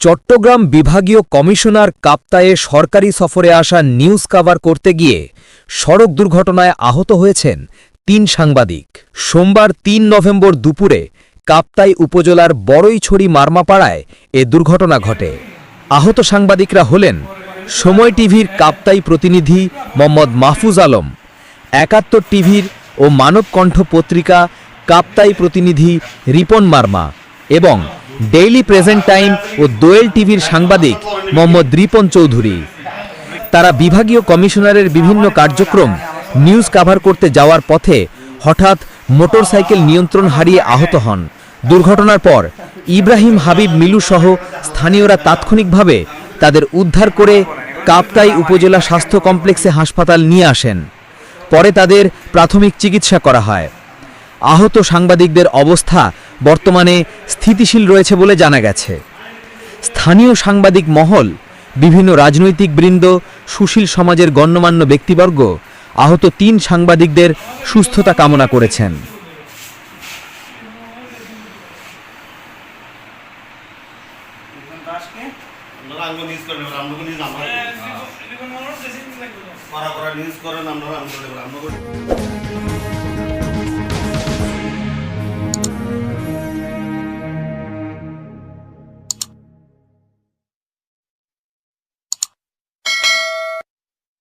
চট্টগ্রাম বিভাগীয় কমিশনার কাপ্তায়ে সরকারি সফরে আসা নিউজ কাভার করতে গিয়ে সড়ক দুর্ঘটনায় আহত হয়েছেন তিন সাংবাদিক। সোমবার তিন নভেম্বর দুপুরে কাপ্তাই উপজেলার বড়ইছড়ি মারমাপাড়ায় এ দুর্ঘটনা ঘটে। আহত সাংবাদিকরা হলেন সময় টিভির কাপ্তাই প্রতিনিধি মোহাম্মদ মাহফুজ আলম, একাত্তর টিভির ও মানবকণ্ঠ পত্রিকা কাপ্তাই প্রতিনিধি রিপন মার্মা এবং ডেইলি প্রেজেন্ট টাইম ও দোয়েল টিভির সাংবাদিক মোহাম্মদ রিপন চৌধুরী। তারা বিভাগীয় কমিশনারের বিভিন্ন কার্যক্রম নিউজ কাভার করতে যাওয়ার পথে হঠাৎ মোটরসাইকেল নিয়ন্ত্রণ হারিয়ে আহত হন। দুর্ঘটনার পর ইব্রাহিম হাবিব মিলু সহ স্থানীয়রা তাৎক্ষণিকভাবে তাদের উদ্ধার করে কাপ্তাই উপজেলা স্বাস্থ্য কমপ্লেক্সে হাসপাতাল নিয়ে আসেন। পরে তাদের প্রাথমিক চিকিৎসা করা হয়। আহত সাংবাদিকদের অবস্থা বর্তমানে স্থিতিশীল রয়েছে বলে জানা গেছে। স্থানীয় সাংবাদিক মহল বিভিন্ন রাজনৈতিক বৃন্দ সুশীল সমাজের গণ্যমান্য ব্যক্তিবর্গ আহত তিন সাংবাদিকদের সুস্থতা কামনা করেছেন। করা করা নিউজ করেন আমরা আমরা